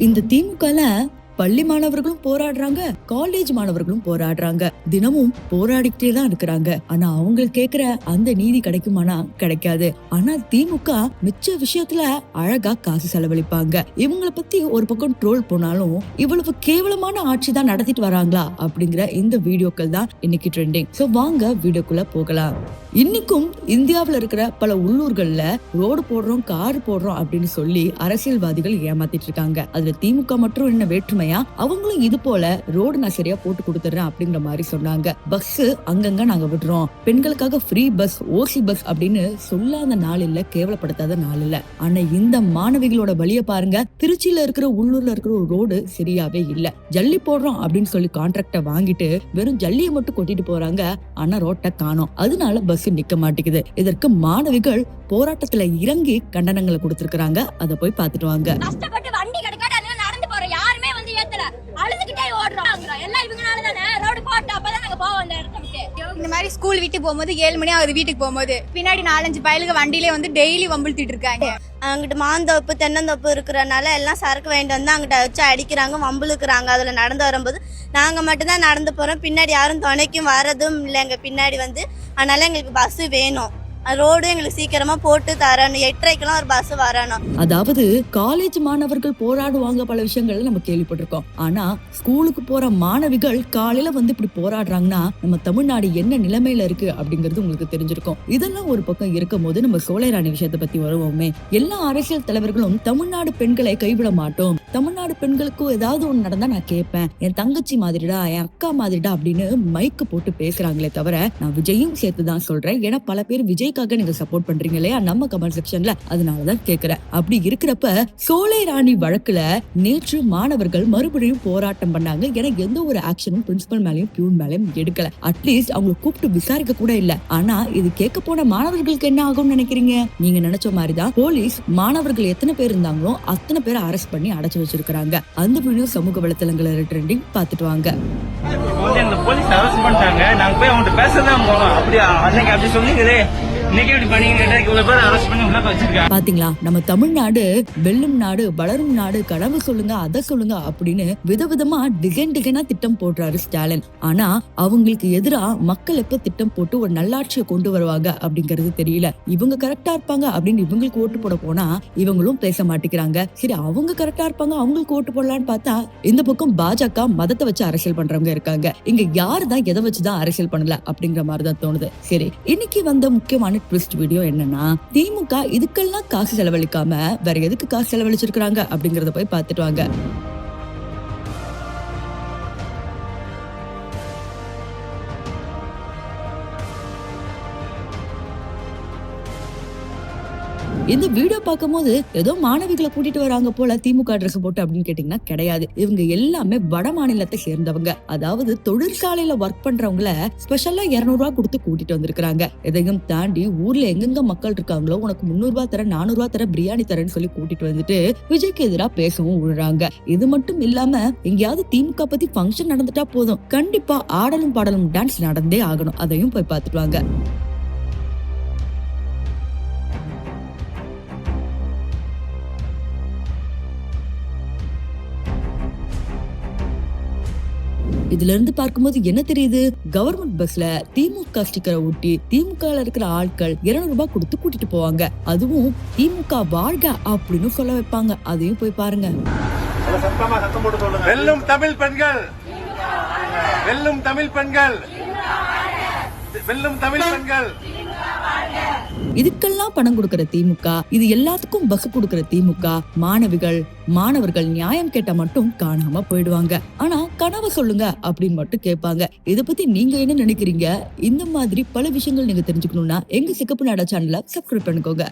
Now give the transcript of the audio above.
இந்த திமுகல பள்ளி மாணவர்களும் போராடுறாங்க காலேஜ் மாணவர்களும் போராடுறாங்க. தினமும் போராடிக்கிட்டே தான் இருக்கிறாங்க. ஆனா அவங்க கேக்குற அந்த நீதி கிடைக்குமானா? கிடைக்காது. ஆனா திமுக மிச்ச விஷயத்துல அழகா காசு செலவழிப்பாங்க. இவங்கள பத்தி ஒரு பக்கம் ட்ரோல் போனாலும் இவ்வளவு கேவலமான ஆட்சி தான் நடத்திட்டு வராங்களா? அப்படிங்கிற இந்த வீடியோக்கள் தான் இன்னைக்கு ட்ரெண்டிங் சோ வாங்க வீடியோக்குள்ள போகலாம். இன்னைக்கும் இந்தியாவில் இருக்கிற பல உள்ளூர்களில் ரோடு போடுறோம் கார் போடுறோம் அப்படின்னு சொல்லி அரசியல்வாதிகள் ஏமாத்திட்டு இருக்காங்க. அதுல திமுக மற்றும் என்ன வேற்றுமையா? அவங்களும் இது போல ரோடு நான் சரியா போட்டு கொடுத்துறேன் அப்படிங்கிற மாதிரி சொன்னாங்க. பஸ் அங்கங்க நாங்க விடுறோம். பெண்களுக்காக ஃப்ரீ பஸ் ஓசி பஸ் அப்படின்னு சொல்லாத நாள் இல்ல கேவலப்படுத்தாத நாள் இல்ல. ஆனா இந்த மாணவிகளோட வழிய பாருங்க. திருச்சியில இருக்கிற உள்ளூர்ல இருக்கிற ஒரு ரோடு சரியாவே இல்ல. ஜல்லி போடுறோம் அப்படின்னு சொல்லி கான்ட்ராக்ட வாங்கிட்டு வெறும் ஜல்லியை மட்டும் கொட்டிட்டு போறாங்க. ஆனா ரோட்டை காணும். அதனால பஸ் நிக்க மாட்டேங்குது. இதற்கு மாணவிகள் போராட்டத்துல இறங்கி கண்டனங்களை கொடுத்திருக்கிறாங்க. அதை போய் பாத்துட்டு வாங்க. கஷ்டப்பட்டு வண்டி கிடைக்காது அதனால நடந்து போறோம் யாருமே வந்து ஏத்தல. அழுதுகிட்டே ஓடுறோம். எல்லாம் இவங்கனால தானே ரோடு போட்டு அப்பதான் நாங்க போவோம் இந்த மாதிரி ஸ்கூல் விட்டு போகும்போது ஏழு மணி ஆகுது வீட்டுக்கு போகும்போது. பின்னாடி நாலஞ்சு பயலுக்கு வண்டியிலே வந்து டெய்லி வம்பிழுத்திட்டு இருக்காங்க. அங்கிட்டு மாந்தோப்பு தென்னந்தோப்பு இருக்கிறனால எல்லாம் சரக்கு வாங்கிட்டு வந்து அங்கிட்ட வச்சு அடிக்கிறாங்க வம்பிழுக்கிறாங்க. அதில் நடந்து வரும்போது நாங்கள் மட்டும்தான் நடந்து போகிறோம் பின்னாடி யாரும் துணைக்கும் வரதும் இல்லை எங்கள் பின்னாடி வந்து அதனால எங்களுக்கு பஸ்ஸு வேணும். ரோடு எங்களுக்கு சீக்கிரமாக போட்டு தரணும் எட்டரைக்கெல்லாம் ஒரு பஸ் வரணும் அதாவது காலேஜ் மாணவர்கள் போராடுவாங்க பல விஷயங்கள் நம்ம கேள்விப்பட்டிருக்கோம். ஆனா ஸ்கூலுக்கு போற மாணவிகள் காலையில வந்து இப்படி போராடுறாங்கன்னா நம்ம தமிழ்நாடு என்ன நிலைமையில இருக்கு அப்படிங்கிறது உங்களுக்கு தெரிஞ்சிருக்கும். இதெல்லாம் ஒரு பக்கம் இருக்கும் போது நம்ம சோலைராணி விஷயத்தை பத்தி வருவோமே. எல்லா அரசியல் தலைவர்களும் தமிழ்நாடு பெண்களை கைவிட மாட்டோம். தமிழ்நாடு பெண்களுக்கும் ஏதாவது ஒண்ணு நடந்தா நான் கேட்பேன் என் தங்கச்சி மாதிரிடா என் அக்கா மாதிரிடா அப்படின்னு மைக்கு போட்டு பேசுறாங்களே தவிர நான் விஜயும் சேர்த்து தான் சொல்றேன். ஏன்னா பல பேர் விஜய்க்காக நீங்க சப்போர்ட் பண்றீங்க இல்லையா? நம்ம கமெண்ட் செக்ஷன்ல அதனாலதான் கேக்குறேன். அப்படி இருக்கிறப்ப சோலை ராணி வழக்குல நேற்று மாணவர்கள் மறுபடியும் போராட்டம் பண்ணாங்க. ஏன்னா எந்த ஒரு ஆக்ஷனும் பிரின்சிபல் மேலையும் பியூன் மேலையும் எடுக்கல. அட்லீஸ்ட் அவங்களை கூப்பிட்டு விசாரிக்க கூட இல்ல. ஆனா இது கேட்க போன மாணவர்களுக்கு என்ன ஆகும்னு நினைக்கிறீங்க? நீங்க நினைச்ச மாதிரிதான் போலீஸ் மாணவர்கள் எத்தனை பேர் இருந்தாங்களோ அத்தனை பேரை அரெஸ்ட் பண்ணி அடைச்சு வச்சிருக்காங்க அந்த வீடியோ சமூக வலைத்தளங்கள ட்ரெண்டிங் பார்த்துட்டு வாங்க. போலீஸ் அரசு பண்ணிட்டாங்க. நாங்க போய் அவங்ககிட்ட பேசதான் போனோம். அப்படி அன்னைக்கு அப்படி சொன்னீங்களே. பாத்தீங்களா? நம்ம தமிழ்நாடு வெல்லும் நாடு வளரும் நாடு கனவு சொல்லுங்க அதை சொல்லுங்க அப்படின்னு விதவிதமா டிசைன் டிசைனா திட்டம் போடுறாரு ஸ்டாலின். ஆனா அவங்களுக்கு எதிரா மக்கள் எப்ப திட்டம் போட்டு ஒரு நல்லாட்சியை கொண்டு வருவாங்க அப்படிங்கறது தெரியல. இவங்க கரெக்டா இருப்பாங்க அப்படின்னு இவங்களுக்கு ஓட்டு போட போனா இவங்களும் பேச மாட்டேங்கிறாங்க. சரி அவங்க கரெக்டா இருப்பாங்க அவங்களுக்கு ஓட்டு போடலான்னு பார்த்தா இந்த பக்கம் பாஜக மதத்தை வச்சு அரசியல் பண்றவங்க இருக்காங்க. இங்க யாரு தான் எதை வச்சுதான் அரசியல் பண்ணல அப்படிங்கிற மாதிரி தான் தோணுது. சரி இன்னைக்கு வந்த முக்கியமான ட்விஸ்ட் வீடியோ என்னன்னா திமுக இதுக்கெல்லாம் காசு செலவழிக்காம வேற எதுக்கு காசு செலவழிச்சிருக்காங்க அப்படிங்கறத போய் பார்த்துட்டு வாங்க. இந்த வீடியோ பார்க்கும்போது ஏதோ மாணவிகளை கூட்டிட்டு வராங்க போல திமுக ட்ரெஸ் போட்டு அப்படின்னு கேட்டீங்கன்னா கிடையாது. இவங்க எல்லாமே வட மாநிலத்தை சேர்ந்தவங்க. அதாவது தொழிற்சாலையில ஒர்க் பண்றவங்கள ஸ்பெஷலா இருநூறு ரூபா கொடுத்து கூட்டிட்டு வந்திருக்காங்க இதையும் தாண்டி ஊர்ல எங்கெங்க மக்கள் இருக்காங்களோ உனக்கு முன்னூறு ரூபா தர நானூறு ரூபா தர பிரியாணி தரேன்னு சொல்லி கூட்டிட்டு வந்துட்டு விஜய்க்கு எதிராக பேசவும் விழுறாங்க இது மட்டும் இல்லாம எங்கேயாவது திமுக பத்தி ஃபங்க்ஷன் நடந்துட்டா போதும். கண்டிப்பா ஆடலும் பாடலும் டான்ஸ் நடந்தே ஆகணும். அதையும் போய் பார்த்துட்டு வாங்க. இதுல இருந்து பார்க்கும்போது என்ன தெரியுது? கவர்மெண்ட் பஸ்ல திமுக ஸ்டிக்கரை ஒட்டி திமுக இருக்கிற ஆட்கள் 200 ரூபாய் கொடுத்து கூட்டிட்டு போவாங்க. அதுவும் திமுக வாழ்க அப்படின்னு சொல்ல வைப்பாங்க. அதையும் போய் பாருங்க. வெல்லும் தமிழ் பெண்கள். வெல்லும் தமிழ் பெண்கள். வெல்லும் தமிழ் பெண்கள். இதுக்கெல்லாம் பணம் கொடுக்கிற திமுக இது எல்லாத்துக்கும் பஸ் கொடுக்கிற திமுக. மாணவிகள் மாணவர்கள் நியாயம் கேட்டா மட்டும் காணாம போயிடுவாங்க. ஆனா கனவை சொல்லுங்க அப்படின்னு மட்டும் கேட்பாங்க. இத பத்தி நீங்க என்ன நினைக்கிறீங்க? இந்த மாதிரி பல விஷயங்கள் நீங்க தெரிஞ்சுக்கணும்னா எங்க சிக்கப்பு நாடா சேனலை சப்ஸ்கிரைப் பண்ணிக்கோங்க.